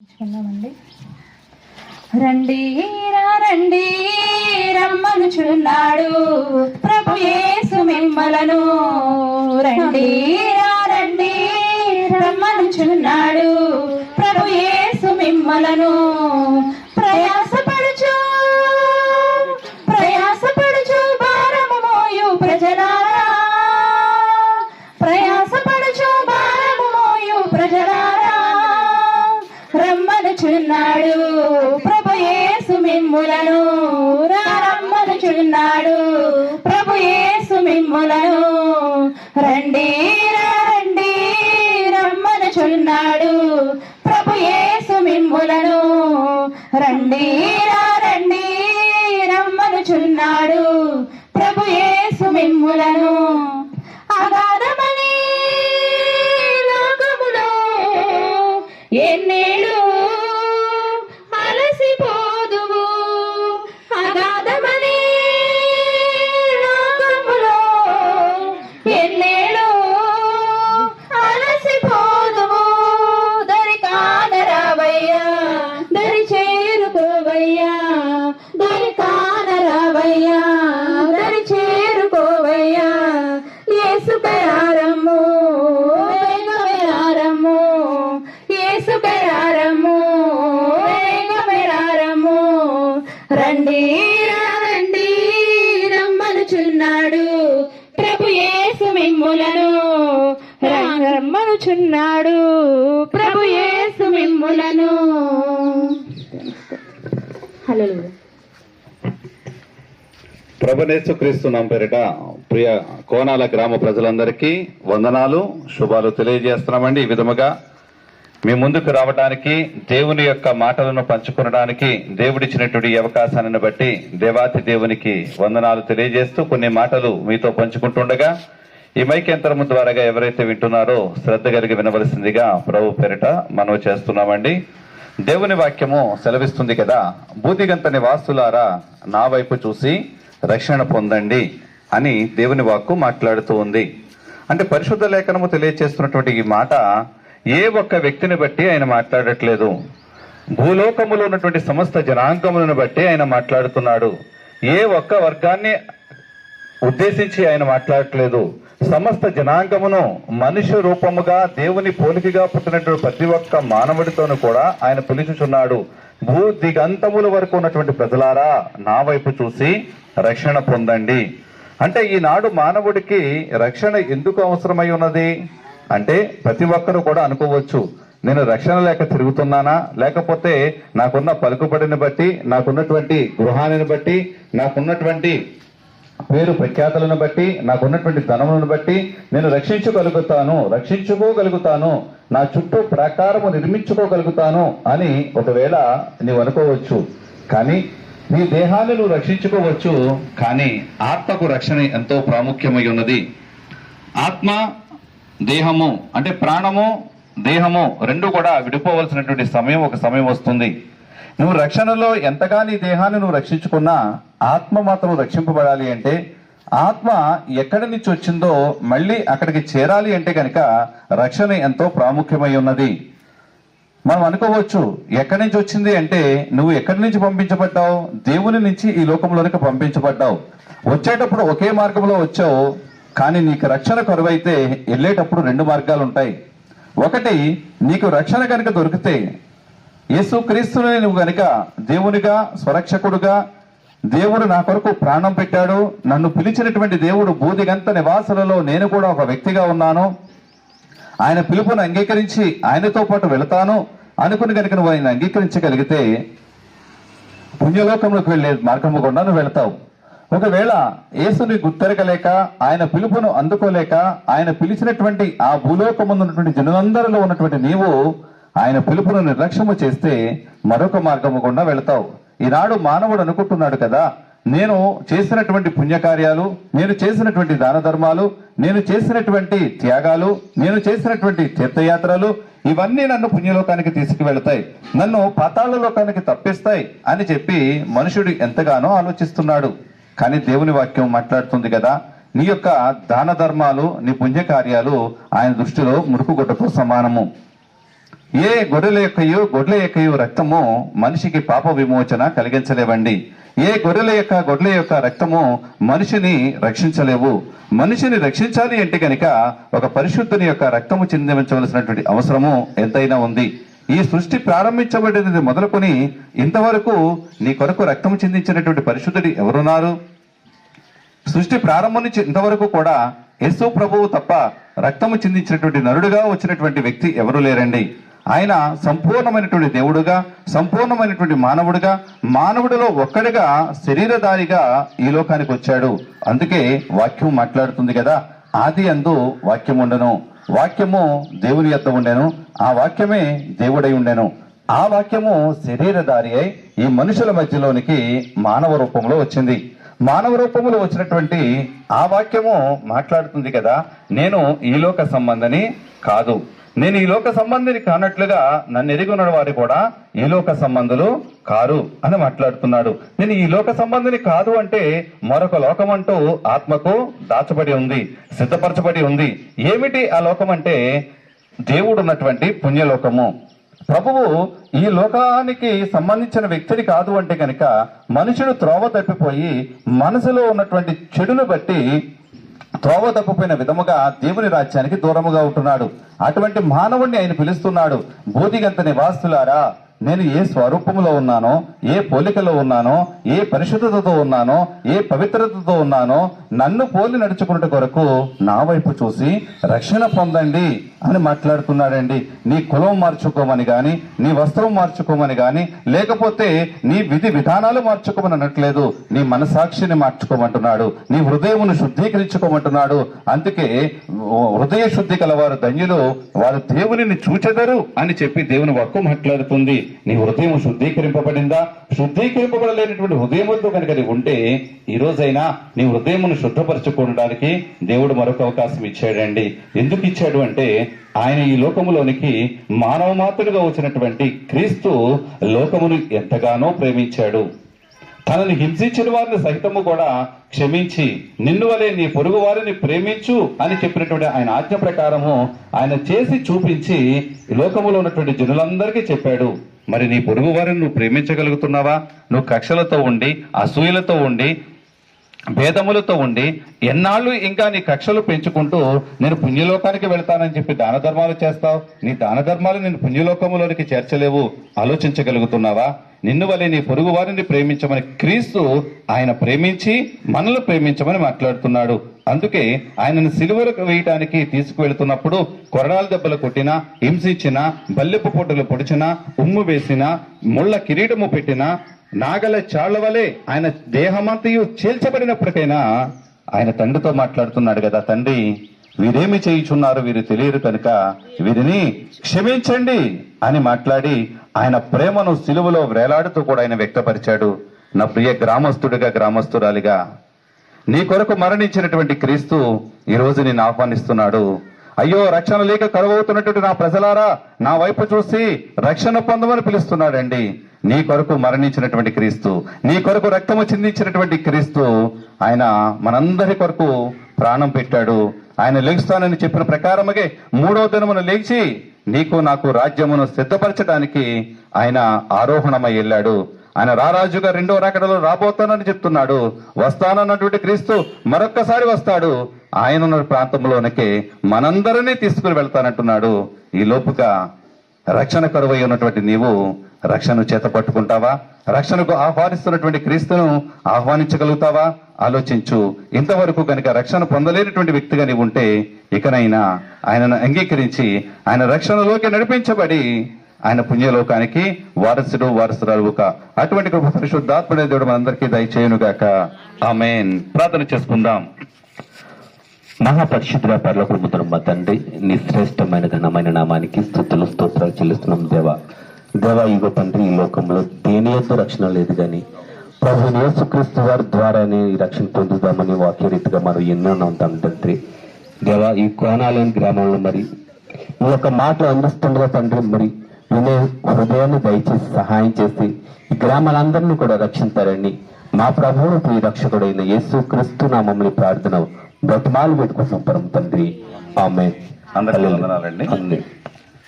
ఉంచుకుందామండి రండి రండి రమ్మను చున్నాడు ప్రభు యేసు మిమ్మలను. రండి రండి రమ్మను రమ్మనుచున్నాడు ప్రభు యేసు మిమ్మలను. మిమ్ములను రండి రండి రమ్మనుచున్నాడు ప్రభు యేసు మిమ్ములను. రండి రండి రమ్మనుచున్నాడు ప్రభు యేసు మిమ్ములను. అగాధమని లోకములో ఎన్నే రండి రండి రమ్మనుచున్నాడు. ప్రభు యేసు మిమ్ములను రా- రమ్మనుచున్నాడు. ప్రభు యేసు మిమ్ములను. హలో ప్రభనేసు క్రీస్తు పేరిట ప్రియ కోనాల గ్రామ ప్రజలందరికీ వందనాలు శుభాలు తెలియజేస్తున్నామండి. ఈ విధముగా మీ ముందుకు రావడానికి దేవుని యొక్క మాటలను పంచుకొనడానికి దేవుడిచ్చినటువంటి అవకాశాన్ని బట్టి దేవాతి దేవునికి వందనాలు తెలియజేస్తూ కొన్ని మాటలు మీతో పంచుకుంటుండగా ఈ మైక్ యంత్రము ద్వారా ఎవరైతే వింటున్నారో శ్రద్ధ కలిగి వినవలసిందిగా ప్రభు పేరిట మనవి చేస్తున్నామండి. దేవుని వాక్యము సెలవిస్తుంది కదా బూదిగంత నివాసులారా నా వైపు చూసి రక్షణ పొందండి అని దేవుని వాక్కు మాట్లాడుతూ ఉంది. అంటే పరిశుద్ధ లేఖనము తెలియచేస్తున్నటువంటి ఈ మాట ఏ ఒక్క వ్యక్తిని బట్టి ఆయన మాట్లాడట్లేదు. భూలోకములో ఉన్నటువంటి సమస్త జనాంగములను బట్టి ఆయన మాట్లాడుతున్నాడు. ఏ ఒక్క వర్గాన్ని ఉద్దేశించి ఆయన మాట్లాడట్లేదు. సమస్త జనాంగమును మనుష్య రూపముగా దేవుని పోలికగా పుట్టినటువంటి ప్రతి ఒక్క మానవుడితోనూ కూడా ఆయన పిలుచుచున్నాడు. భూ దిగంతముల వరకు ఉన్నటువంటి ప్రజలారా నా వైపు చూసి రక్షణ పొందండి. అంటే ఈనాడు మానవుడికి రక్షణ ఎందుకు అవసరమై ఉన్నది? అంటే ప్రతి ఒక్కరు కూడా అనుకోవచ్చు నేను రక్షణ లేక తిరుగుతున్నానా? లేకపోతే నాకున్న పలుకుబడిని బట్టి నాకున్నటువంటి గృహాన్ని బట్టి నాకున్నటువంటి పేరు ప్రఖ్యాతులను బట్టి నాకున్నటువంటి ధనములను బట్టి నేను రక్షించగలుగుతాను రక్షించుకోగలుగుతాను నా చుట్టూ ప్రాకారము నిర్మించుకోగలుగుతాను అని ఒకవేళ నీవు అనుకోవచ్చు. కానీ నీ దేహాన్ని నువ్వు రక్షించుకోవచ్చు కానీ ఆత్మకు రక్షణ ఎంతో ప్రాముఖ్యమై ఉన్నది. ఆత్మ దేహము అంటే ప్రాణము దేహము రెండు కూడా విడిపోవలసినటువంటి సమయం ఒక సమయం వస్తుంది. నువ్వు రక్షణలో ఎంతగా నీ దేహాన్ని నువ్వు రక్షించుకున్నా ఆత్మ మాత్రం రక్షింపబడాలి అంటే ఆత్మ ఎక్కడి నుంచి వచ్చిందో మళ్ళీ అక్కడికి చేరాలి అంటే కనుక రక్షణ ఎంతో ప్రాముఖ్యమై ఉన్నది. మనం అనుకోవచ్చు ఎక్కడి నుంచి వచ్చింది అంటే నువ్వు ఎక్కడి నుంచి పంపించబడ్డావు? దేవుని నుంచి ఈ లోకంలోనికి పంపించబడ్డావు. వచ్చేటప్పుడు ఒకే మార్గంలో వచ్చావు కానీ నీకు రక్షణ కరువైతే వెళ్ళేటప్పుడు రెండు మార్గాలు ఉంటాయి ఒకటి నీకు రక్షణ కనుక దొరికితే యేసు క్రీస్తుని నువ్వు గనుక దేవునిగా స్వరక్షకుడుగా దేవుడు నా కొరకు ప్రాణం పెట్టాడు నన్ను పిలిచినటువంటి దేవుడు బూదిగంత నివాసులలో నేను కూడా ఒక వ్యక్తిగా ఉన్నాను. ఆయన పిలుపును అంగీకరించి ఆయనతో పాటు వెళతాను. అనుకుని కనుక నువ్వు ఆయన అంగీకరించగలిగితే పుణ్యలోకంలోకి వెళ్ళే మార్గము గుండా నువ్వు వెళతావు. ఒకవేళ యేసుని గుర్తెరగలేక ఆయన పిలుపును అందుకోలేక ఆయన పిలిచినటువంటి ఆ భూలోకముందు ఉన్నటువంటి జనులందరిలో ఉన్నటువంటి నీవు ఆయన పిలుపును నిర్లక్ష్యము చేస్తే మరొక మార్గము గుండా వెళతావు. ఈనాడు మానవుడు అనుకుంటున్నాడు కదా నేను చేసినటువంటి పుణ్యకార్యాలు నేను చేసినటువంటి దాన ధర్మాలు నేను చేసినటువంటి త్యాగాలు నేను చేసినటువంటి తీర్థయాత్రలు ఇవన్నీ నన్ను పుణ్యలోకానికి తీసుకువెళతాయి. నన్ను పాతాళ లోకానికి తప్పిస్తాయి అని చెప్పి మనుషుడు ఎంతగానో ఆలోచిస్తున్నాడు. కానీ దేవుని వాక్యం మాట్లాడుతుంది కదా నీ యొక్క దాన ధర్మాలు నీ పుణ్యకార్యాలు ఆయన దృష్టిలో మురుకుగొట్టతో సమానము. ఏ గొర్రెల యొక్కయో గొడ్ల యొక్కయో రక్తము మనిషికి పాప విమోచన కలిగించలేవండి. ఏ గొర్రెల యొక్క గొడ్ల యొక్క రక్తము మనిషిని రక్షించలేవు. మనిషిని రక్షించాలి అంటే కనుక ఒక పరిశుద్ధుని యొక్క రక్తము చెందించవలసినటువంటి అవసరము ఎంతైనా ఉంది. ఈ సృష్టి ప్రారంభించబడినది మొదలుకొని ఇంతవరకు నీ కొరకు రక్తం చెందించినటువంటి పరిశుద్ధుడు ఎవరున్నారు? సృష్టి ప్రారంభం నుంచి ఇంతవరకు కూడా యశు ప్రభువు తప్ప రక్తము చిందించినటువంటి నరుడుగా వచ్చినటువంటి వ్యక్తి ఎవరు లేరండి? ఆయన సంపూర్ణమైనటువంటి దేవుడుగా సంపూర్ణమైనటువంటి మానవుడిగా మానవుడిలో ఒక్కడిగా శరీరధారిగా ఈ లోకానికి వచ్చాడు. అందుకే వాక్యం మాట్లాడుతుంది కదా ఆది అందు వాక్యం ఉండను వాక్యము దేవుని యొద్ద ఉండెను. ఆ వాక్యమే దేవుడై ఉండెను. ఆ వాక్యము శరీరధారి అయి ఈ మనుషుల మధ్యలోనికి మానవ రూపంలో వచ్చింది. మానవ రూపంలో వచ్చినటువంటి ఆ వాక్యము మాట్లాడుతుంది కదా నేను ఈ లోక సంబంధని కాదు. నేను ఈ లోక సంబంధిని కానట్లుగా నన్ను ఎరిగిన వారు కూడా ఈ లోక సంబంధులు కారు అని మాట్లాడుతున్నాడు. నేను ఈ లోక సంబంధిని కాదు అంటే మరొక లోకం అంటూ ఆత్మకు దాచబడి ఉంది సిద్ధపరచబడి ఉంది. ఏమిటి ఆ లోకం అంటే దేవుడు ఉన్నటువంటి పుణ్యలోకము. ప్రభువు ఈ లోకానికి సంబంధించిన వ్యక్తిని కాదు అంటే కనుక మనుషుడు త్రోవ తప్పిపోయి మనసులో ఉన్నటువంటి చెడును బట్టి త్రోవ తప్పిపోయిన విధముగా దేవుని రాజ్యానికి దూరముగా ఉంటున్నాడు. అటువంటి మానవుణ్ణి ఆయన పిలుస్తున్నాడు. బోధిగంత నివాసులారా నేను ఏ స్వరూపంలో ఉన్నానో ఏ పోలికలో ఉన్నానో ఏ పరిశుద్ధతతో ఉన్నానో ఏ పవిత్రతతో ఉన్నానో నన్ను పోలి నడుచుకున్నట్టు కొరకు నా వైపు చూసి రక్షణ పొందండి అని మాట్లాడుతున్నాడండి. నీ కులం మార్చుకోమని కానీ నీ వస్త్రం మార్చుకోమని కాని లేకపోతే నీ విధి విధానాలు మార్చుకోమని అనట్లేదు. నీ మనసాక్షిని మార్చుకోమంటున్నాడు. నీ హృదయమును శుద్ధీకరించుకోమంటున్నాడు. అందుకే హృదయ శుద్ధి కలవారు ధన్యులు వారు దేవునిని చూచెదరు అని చెప్పి దేవుని వాక్కు మాట్లాడుతుంది. నీ హృదయం శుద్ధీకరింపబడిందా? శుద్ధీకరింపబడలేనటువంటి హృదయముతో కనుక నీ ఉంటే ఈ రోజైనా నీ హృదయమును శుద్ధపరచుకోవడానికి దేవుడు మరొక అవకాశం ఇచ్చాడండి. ఎందుకు ఇచ్చాడు అంటే ఆయన ఈ లోకములోనికి మానవ మాతృగా వచ్చినటువంటి క్రీస్తు లోకమును ఎంతగానో ప్రేమించాడు. తనని హింసించిన వారిని సహితము కూడా క్షమించి నిన్ను వలె నీ పొరుగు వారిని ప్రేమించు అని చెప్పినటువంటి ఆయన ఆజ్ఞ ప్రకారము ఆయన చేసి చూపించి లోకములో ఉన్నటువంటి జనులందరికీ చెప్పాడు. మరి నీ పొరుగు వారిని నువ్వు ప్రేమించగలుగుతున్నావా? నువ్వు కక్షలతో ఉండి అసూయలతో ఉండి భేదములతో ఉండి ఎన్నాళ్ళు ఇంకా నీ కక్షలు పెంచుకుంటూ నేను పుణ్యలోకానికి వెళ్తానని చెప్పి దాన ధర్మాలు చేస్తావు? నీ దాన ధర్మాలు నేను పుణ్యలోకములోనికి చేర్చలేవు. ఆలోచించగలుగుతున్నావా? నిన్ను వలె నీ పొరుగు వారిని ప్రేమించమని క్రీస్తు ఆయన ప్రేమించి మనల్ని ప్రేమించమని మాట్లాడుతున్నాడు. అందుకే ఆయనను సిలువలకు వేయటానికి తీసుకువెళ్తున్నప్పుడు కొరడాల దెబ్బలు కొట్టినా హింసించిన బల్లెపు పొట్టులు పొడిచినా ఉమ్ము వేసినా ముళ్ళ కిరీటము పెట్టినా నాగల చాళ్ళ వలె ఆయన దేహమంతయు చేల్చబడినప్పటికైనా ఆయన తండ్రితో మాట్లాడుతున్నాడు కదా తండ్రి వీరేమి చేయుచున్నారు వీరు తెలియరు కనుక వీరిని క్షమించండి అని మాట్లాడి ఆయన ప్రేమను సిలువలో వేలాడుతూ కూడా ఆయన వ్యక్తపరిచాడు. నా ప్రియ గ్రామస్తుడిగా గ్రామస్తురాలిగా నీ కొరకు మరణించినటువంటి క్రీస్తు ఈ నేను ఆహ్వానిస్తున్నాడు. అయ్యో రక్షణ లేక కరువవుతున్నటువంటి నా ప్రజలారా నా వైపు చూసి రక్షణ పొందమని పిలుస్తున్నాడండి. నీ కొరకు మరణించినటువంటి క్రీస్తు నీ కొరకు రక్తము చిందించినటువంటి క్రీస్తు ఆయన మనందరి కొరకు ప్రాణం పెట్టాడు. ఆయన లెగుస్తానని చెప్పిన ప్రకారముగే మూడవ దినమును లేచి నీకు నాకు రాజ్యమును సిద్ధపరచడానికి ఆయన ఆరోహణమై వెళ్ళాడు. ఆయన రారాజుగా రెండో రాకడలో రాబోతానని చెప్తున్నాడు. వస్తానన్నటువంటి క్రీస్తు మరొక్కసారి వస్తాడు. ఆయన ఉన్న ప్రాంతంలోనికి మనందరినీ తీసుకుని వెళ్తానంటున్నాడు. ఈ లోపుగా రక్షణ కరువై ఉన్నటువంటి నీవు రక్షణ చేత పట్టుకుంటావా? రక్షణకు ఆహ్వానిస్తున్నటువంటి క్రీస్తును ఆహ్వానించగలుగుతావా? ఆలోచించు. ఇంతవరకు కనుక రక్షణ పొందలేనటువంటి వ్యక్తిగా నీవు ఉంటే ఇకనైనా ఆయనను అంగీకరించి ఆయన రక్షణలోకి నడిపించబడి ఆయన పుణ్యలోకానికి వారసుడు వారసురాలుగా. అటువంటి కృప పరిశుద్ధాత్మడే దేవుడు మనందరికీ దయచేయునుగాక. ఆమెన్. ప్రార్థన చేసుకుందాం. మహాపరిశుద్ధుల పర్లోకముద్రం మా తండ్రి నీ శ్రేష్టమైన ఘనమైన నామానికి స్థుతులు స్తోత్రాలు చెల్లిస్తున్నాం దేవ. దేవ ఇగో తండ్రి ఈ లోకంలో దేని యొక్క రక్షణ లేదు కానీ ప్రభు యేసుక్రీస్తు వారి ద్వారానే ఈ రక్షణ పొందుదామని వాక్య రీతిగా మనం ఎన్నో ఉంటాం తండ్రి. దేవా ఈ కోణాలని గ్రామంలో మరి ఈ యొక్క మాటలు అందిస్తుండగా తండ్రి మరి వినే హృదయాన్ని దయచేసి సహాయం చేసి ఈ గ్రామాలందరినీ కూడా రక్షించారండి మా ప్రభువు రక్షకుడైన యేసు క్రీస్తు నామముని ప్రార్థన బ్రతమాలు పెట్టుకుంటున్నాం పరం తండ్రి. ఆమె అందరికీ వందనాలండి. అన్నీ